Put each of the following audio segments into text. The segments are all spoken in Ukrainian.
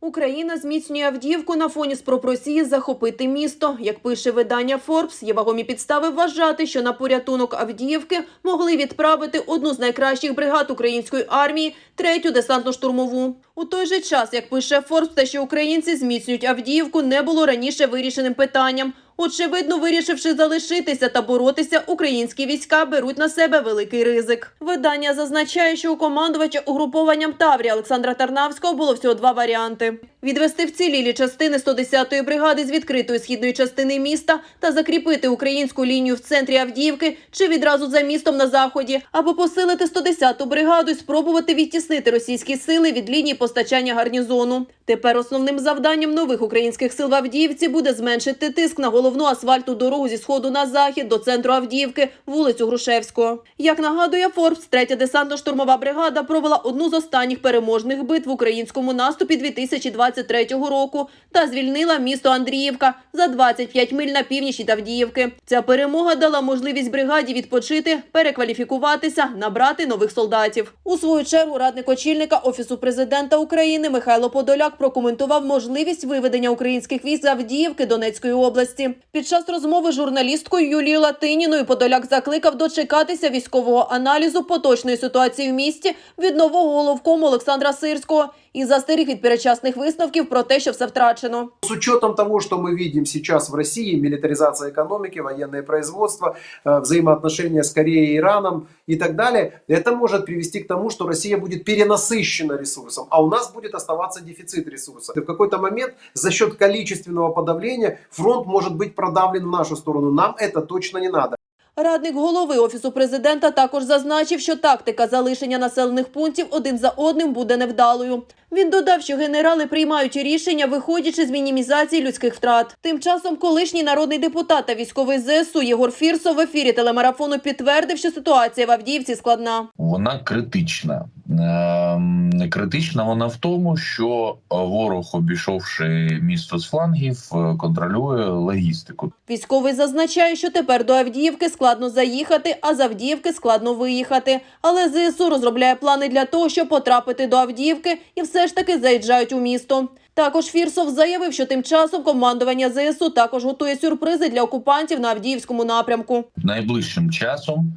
Україна зміцнює Авдіївку на фоні спроб Росії захопити місто. Як пише видання Forbes, є вагомі підстави вважати, що на порятунок Авдіївки могли відправити одну з найкращих бригад української армії, третю десантно-штурмову. У той же час, як пише Forbes, те, що українці зміцнюють Авдіївку, не було раніше вирішеним питанням. Очевидно, вирішивши залишитися та боротися, українські війська беруть на себе великий ризик. Видання зазначає, що у командувача угрупованням Таврі Олександра Тарнавського було всього два варіанти: відвести вцілілі частини 110-ї бригади з відкритої східної частини міста та закріпити українську лінію в центрі Авдіївки чи відразу за містом на заході, або посилити 110-ту бригаду і спробувати відтіснити російські сили від лінії постачання гарнізону. Тепер основним завданням нових українських сил в Авдіївці буде зменшити тиск на головну асфальтну дорогу зі сходу на захід до центру Авдіївки, вулицю Грушевського. Як нагадує Форбс, третя десантно-штурмова бригада провела одну з останніх переможних битв в українському наступі 2023 року та звільнила місто Андріївка за 25 миль на північ від Авдіївки. Ця перемога дала можливість бригаді відпочити, перекваліфікуватися, набрати нових солдатів. У свою чергу радник очільника офісу президента України Михайло Подоляк прокоментував можливість виведення українських військ з Авдіївки Донецької області. Під час розмови з журналісткою Юлією Латиніною Подоляк закликав дочекатися військового аналізу поточної ситуації в місті від нового головкому Олександра Сирського і застеріг від перечасних висновків про те, що все втрачено. С учетом того, что мы видим сейчас в России, милитаризация экономики, военное производство, э, взаимоотношения с Кореей, Ираном и так далее, это может привести к тому, что Россия будет перенасыщена ресурсом, а у нас будет оставаться дефицит ресурса. И в какой-то момент за счет количественного подавления фронт может быть продавлен в нашу сторону. Нам это точно не надо. Радник голови офісу президента також зазначив, що тактика залишення населених пунктів один за одним буде невдалою. Він додав, що генерали приймають рішення, виходячи з мінімізації людських втрат. Тим часом, колишній народний депутат та військовий ЗСУ Єгор Фірсов в ефірі телемарафону підтвердив, що ситуація в Авдіївці складна. вона критична. Ем, Критична вона в тому, що ворог, обійшовши місто з флангів, е, контролює логістику. Військовий зазначає, що тепер до Авдіївки складно заїхати, а з Авдіївки складно виїхати. Але ЗСУ розробляє плани для того, щоб потрапити до Авдіївки і все ж таки заїжджають у місто. Також Фірсов заявив, що тим часом командування ЗСУ також готує сюрпризи для окупантів на Авдіївському напрямку. Найближчим часом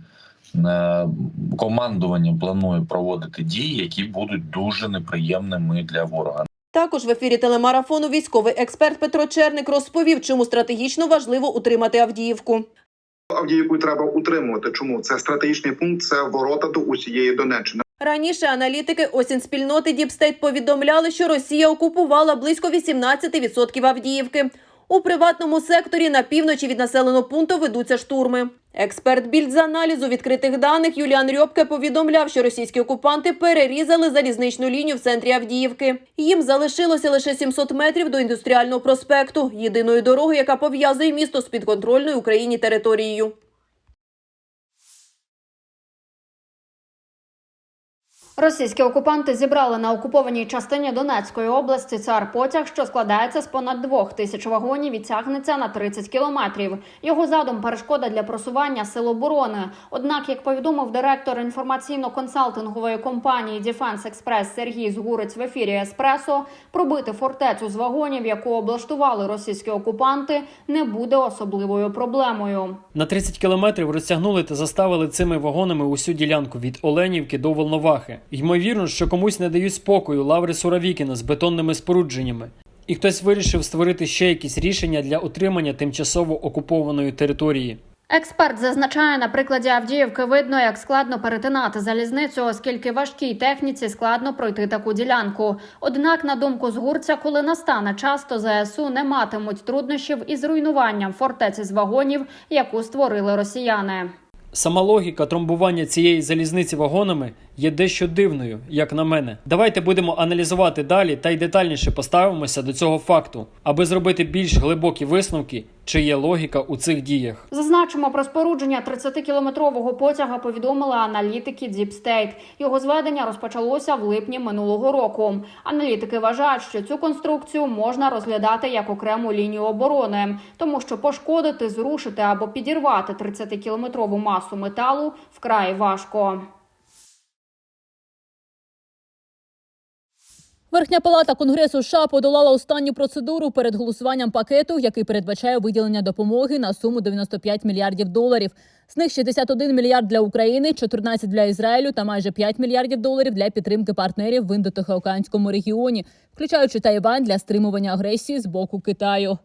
е, командування планує проводити дії, які будуть дуже неприємними для ворога. Також в ефірі телемарафону військовий експерт Петро Черник розповів, чому стратегічно важливо утримати Авдіївку. Авдіївку треба утримувати. Чому це стратегічний пункт? Це ворота до усієї Донеччини. Раніше аналітики осінь спільноти Діпстейт повідомляли, що Росія окупувала близько 18% Авдіївки. У приватному секторі на півночі від населеного пункту ведуться штурми. Експерт більд з аналізу відкритих даних Юліан Рьобке повідомляв, що російські окупанти перерізали залізничну лінію в центрі Авдіївки. Їм залишилося лише 700 метрів до індустріального проспекту, єдиної дороги, яка пов'язує місто з підконтрольною Україні територією. Російські окупанти зібрали на окупованій частині Донецької області цар потяг, що складається з понад двох тисяч вагонів і тягнеться на 30 кілометрів. Його задум перешкода для просування сил оборони. Однак, як повідомив директор інформаційно-консалтингової компанії Defense Express Сергій Згурець в ефірі Еспресо, пробити фортецю з вагонів, яку облаштували російські окупанти, не буде особливою проблемою. На 30 кілометрів розтягнули та заставили цими вагонами усю ділянку від Оленівки до Волновахи. Ймовірно, що комусь не дають спокою лаври Суровікіна з бетонними спорудженнями. І хтось вирішив створити ще якісь рішення для отримання тимчасово окупованої території. Експерт зазначає, на прикладі Авдіївки видно, як складно перетинати залізницю, оскільки важкій техніці складно пройти таку ділянку. Однак, на думку згурця, коли настане час, то ЗСУ не матимуть труднощів із руйнуванням фортеці з вагонів, яку створили росіяни. Сама логіка тромбування цієї залізниці вагонами є дещо дивною, як на мене. Давайте будемо аналізувати далі та й детальніше поставимося до цього факту, аби зробити більш глибокі висновки, чи є логіка у цих діях. Зазначимо про спорудження 30-кілометрового потяга повідомили аналітики Deep State. Його зведення розпочалося в липні минулого року. Аналітики вважають, що цю конструкцію можна розглядати як окрему лінію оборони, тому що пошкодити, зрушити або підірвати 30-кілометрову масу металу вкрай важко. Верхня палата Конгресу США подолала останню процедуру перед голосуванням пакету, який передбачає виділення допомоги на суму 95 мільярдів доларів. З них 61 мільярд для України, 14 для Ізраїлю та майже 5 мільярдів доларів для підтримки партнерів в індотихоокеанському регіоні, включаючи Тайвань для стримування агресії з боку Китаю.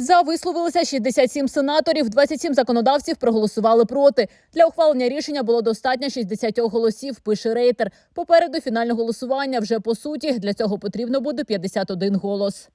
За висловилися 67 сенаторів, 27 законодавців проголосували проти. Для ухвалення рішення було достатньо 60 голосів. Пише рейтер. Попереду фінальне голосування вже по суті. Для цього потрібно буде 51 голос.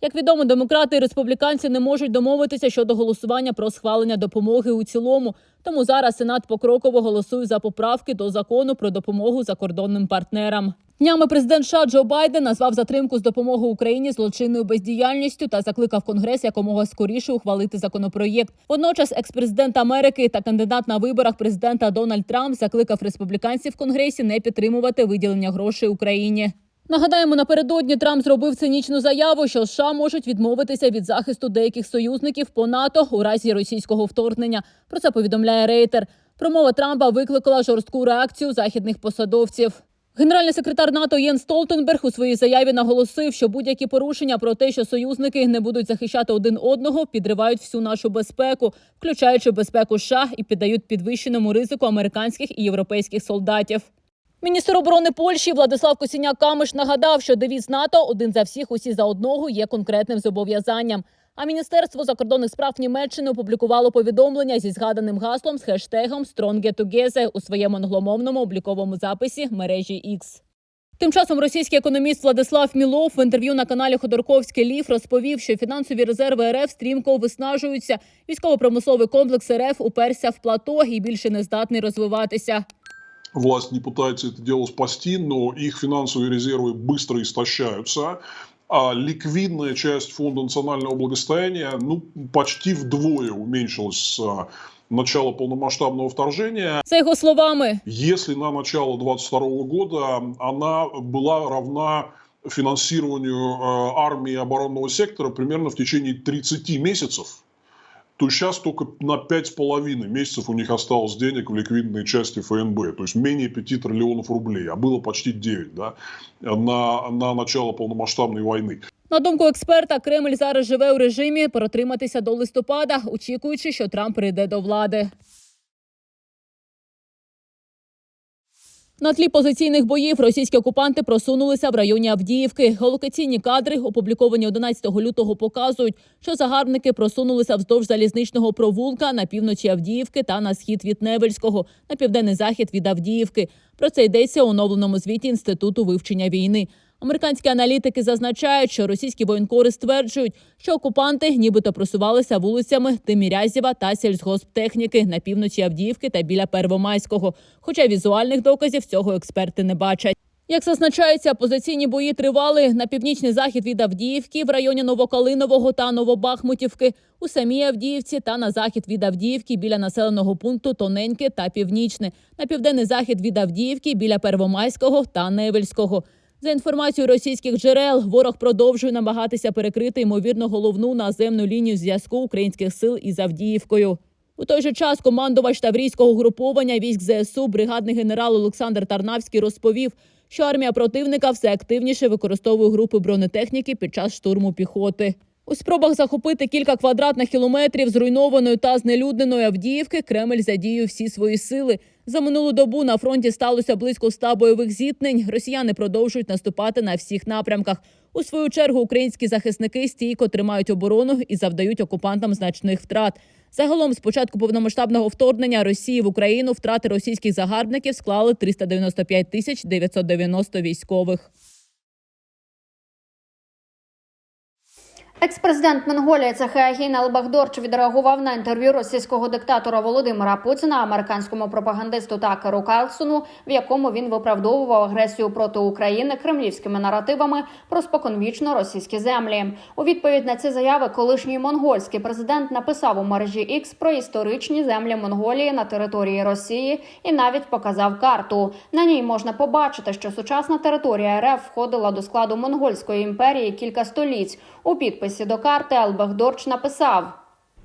Як відомо, демократи і республіканці не можуть домовитися щодо голосування про схвалення допомоги у цілому. Тому зараз Сенат покроково голосує за поправки до закону про допомогу закордонним партнерам. Днями президент США Джо Байден назвав затримку з допомогою Україні злочинною бездіяльністю та закликав Конгрес якомога скоріше ухвалити законопроєкт. Водночас, експрезидент Америки та кандидат на виборах президента Дональд Трамп закликав республіканців в Конгресі не підтримувати виділення грошей Україні. Нагадаємо, напередодні Трамп зробив цинічну заяву, що США можуть відмовитися від захисту деяких союзників по НАТО у разі російського вторгнення. Про це повідомляє Рейтер. Промова Трампа викликала жорстку реакцію західних посадовців. Генеральний секретар НАТО Єн Столтенберг у своїй заяві наголосив, що будь-які порушення про те, що союзники не будуть захищати один одного, підривають всю нашу безпеку, включаючи безпеку США і піддають підвищеному ризику американських і європейських солдатів. Міністр оборони Польщі Владислав Косіняк Камиш нагадав, що девіз НАТО один за всіх, усі за одного є конкретним зобов'язанням. А міністерство закордонних справ Німеччини опублікувало повідомлення зі згаданим гаслом з хештегом «Stronger Together» у своєму англомовному обліковому записі мережі X. Тим часом російський економіст Владислав Мілов в інтерв'ю на каналі Ходорковський Лів розповів, що фінансові резерви РФ стрімко виснажуються. Військово-промисловий комплекс РФ уперся в плато і більше не здатний розвиватися власть не пытается это дело спасти, но их финансовые резервы быстро истощаются. А ликвидная часть фонда национального благосостояния ну, почти вдвое уменьшилась с а, начала полномасштабного вторжения. За його словами, Если на начало 2022 года она была равна финансированию э, армии и оборонного сектора примерно в течение 30 месяцев, то сейчас только на 5,5 месяцев у них осталось денег в ликвидной части ФНБ, то есть менее 5 триллионов рублей, а было почти 9 да, на, на начало полномасштабной войны. на думку експерта, Кремль зараз живе у режимі протриматися до листопада, очікуючи, що Трамп прийде до влади. На тлі позиційних боїв російські окупанти просунулися в районі Авдіївки. Голокаційні кадри, опубліковані 11 лютого, показують, що загарбники просунулися вздовж залізничного провулка на півночі Авдіївки та на схід від Невельського, на південний захід від Авдіївки. Про це йдеться у оновленому звіті Інституту вивчення війни. Американські аналітики зазначають, що російські воєнкори стверджують, що окупанти нібито просувалися вулицями Тимірязєва та сільськогосптехніки на півночі Авдіївки та біля Первомайського. Хоча візуальних доказів цього експерти не бачать. Як зазначається, позиційні бої тривали на північний захід від Авдіївки в районі Новокалинового та Новобахмутівки, у самій Авдіївці та на захід від Авдіївки біля населеного пункту Тоненьке та Північне, на південний захід від Авдіївки біля Первомайського та Невельського. За інформацією російських джерел, ворог продовжує намагатися перекрити ймовірно головну наземну лінію зв'язку українських сил із Авдіївкою. У той же час командувач Таврійського груповання військ ЗСУ, бригадний генерал Олександр Тарнавський розповів, що армія противника все активніше використовує групи бронетехніки під час штурму піхоти. У спробах захопити кілька квадратних кілометрів зруйнованої та знелюдненої Авдіївки Кремль задіює всі свої сили. За минулу добу на фронті сталося близько ста бойових зіткнень. Росіяни продовжують наступати на всіх напрямках. У свою чергу українські захисники стійко тримають оборону і завдають окупантам значних втрат. Загалом, з початку повномасштабного вторгнення Росії в Україну втрати російських загарбників склали 395 тисяч 990 військових. Екс-президент Монголії Цахеагін Албахдорч відреагував на інтерв'ю російського диктатора Володимира Путіна американському пропагандисту Такеру Карлсону, в якому він виправдовував агресію проти України кремлівськими наративами про споконвічно російські землі. У відповідь на ці заяви колишній монгольський президент написав у мережі X про історичні землі Монголії на території Росії і навіть показав карту. На ній можна побачити, що сучасна територія РФ входила до складу монгольської імперії кілька століть. У підписі до карти Албахдорч написав.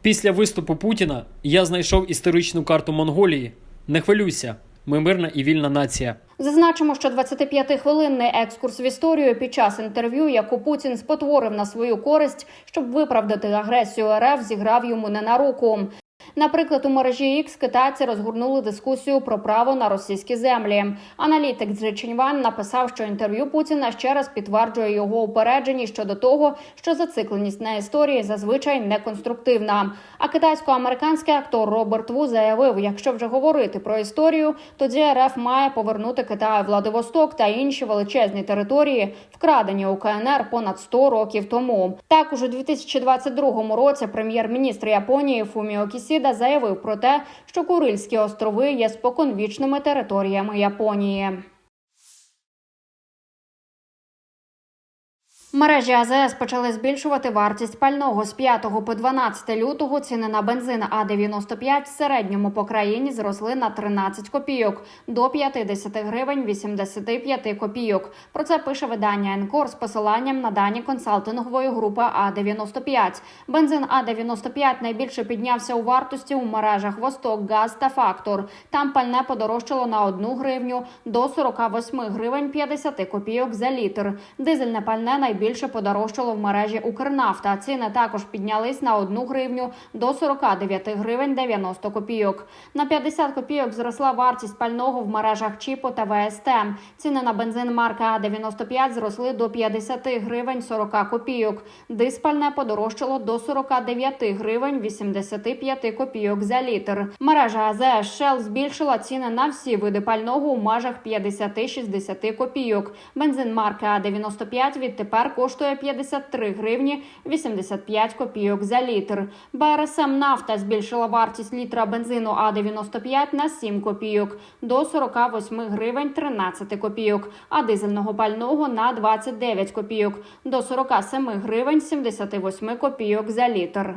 Після виступу Путіна я знайшов історичну карту Монголії. Не хвилюйся, Ми мирна і вільна нація. Зазначимо, що 25-хвилинний екскурс в історію під час інтерв'ю, яку Путін спотворив на свою користь, щоб виправдати агресію РФ, зіграв йому не на руку. Наприклад, у мережі X китайці розгорнули дискусію про право на російські землі. Аналітик з написав, що інтерв'ю Путіна ще раз підтверджує його упереджені щодо того, що зацикленість на історії зазвичай неконструктивна. А китайсько-американський актор Роберт Ву заявив: якщо вже говорити про історію, тоді РФ має повернути Китаю Владивосток та інші величезні території, вкрадені у КНР понад 100 років тому. Також у 2022 році прем'єр-міністр Японії Фуміо Кісіда заявив про те, що Курильські острови є споконвічними територіями Японії. Мережі АЗС почали збільшувати вартість пального з 5 по 12 лютого. Ціни на бензин А95 в середньому по країні зросли на 13 копійок до 50 гривень 85 копійок. Про це пише видання Енкор з посиланням на дані консалтингової групи А95. Бензин А95 найбільше піднявся у вартості у мережах Восток, Газ та Фактор. Там пальне подорожчало на 1 гривню до 48 гривень 50 копійок за літр. Дизельне пальне найбільше подорожчало в мережі Укрнафта. Ціни також піднялись на 1 гривню до 49 гривень 90 копійок. На 50 копійок зросла вартість пального в мережах Чіпо та ВСТ. Ціни на бензин марки А95 зросли до 50 гривень 40 копійок. Диспальне подорожчало до 49 гривень 85 копійок за літр. Мережа АЗС Shell збільшила ціни на всі види пального у межах 50-60 копійок. Бензин марки А95 відтепер коштує 53 гривні 85 копійок за літр. БРСМ нафта збільшила вартість літра бензину А95 на 7 копійок до 48 гривень 13 копійок, а дизельного пального на 29 копійок до 47 гривень 78 копійок за літр.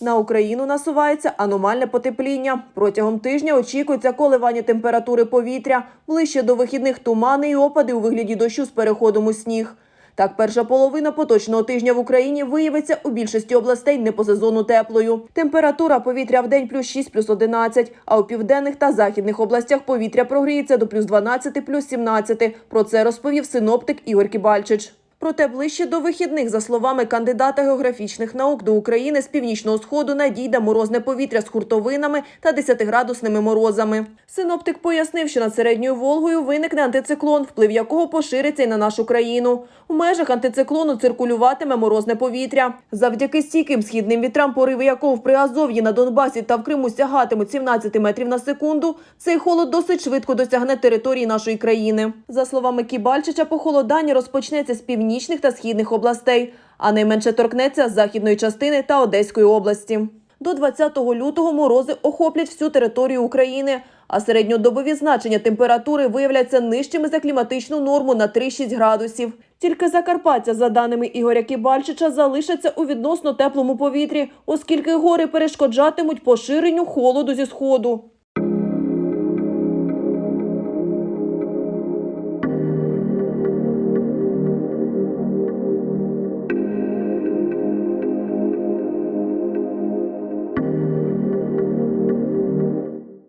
На Україну насувається аномальне потепління. Протягом тижня очікується коливання температури повітря, ближче до вихідних тумани і опади у вигляді дощу з переходом у сніг. Так, перша половина поточного тижня в Україні виявиться у більшості областей не по сезону теплою. Температура повітря в день плюс 6, плюс 11, а у південних та західних областях повітря прогріється до плюс 12, плюс 17. Про це розповів синоптик Ігор Кібальчич. Проте ближче до вихідних, за словами кандидата географічних наук, до України з північного сходу надійде морозне повітря з хуртовинами та 10-градусними морозами. Синоптик пояснив, що над середньою Волгою виникне антициклон, вплив якого пошириться й на нашу країну. У межах антициклону циркулюватиме морозне повітря. Завдяки стійким східним вітрам, пориви якого в Приазов'ї на Донбасі та в Криму сягатимуть 17 метрів на секунду, цей холод досить швидко досягне території нашої країни. За словами Кібальчича, похолодання розпочнеться з північних та східних областей, а найменше торкнеться західної частини та Одеської області. До 20 лютого морози охоплять всю територію України, а середньодобові значення температури виявляться нижчими за кліматичну норму на 3-6 градусів. Тільки Закарпаття, за даними Ігоря Кібальчича, залишаться у відносно теплому повітрі, оскільки гори перешкоджатимуть поширенню холоду зі сходу.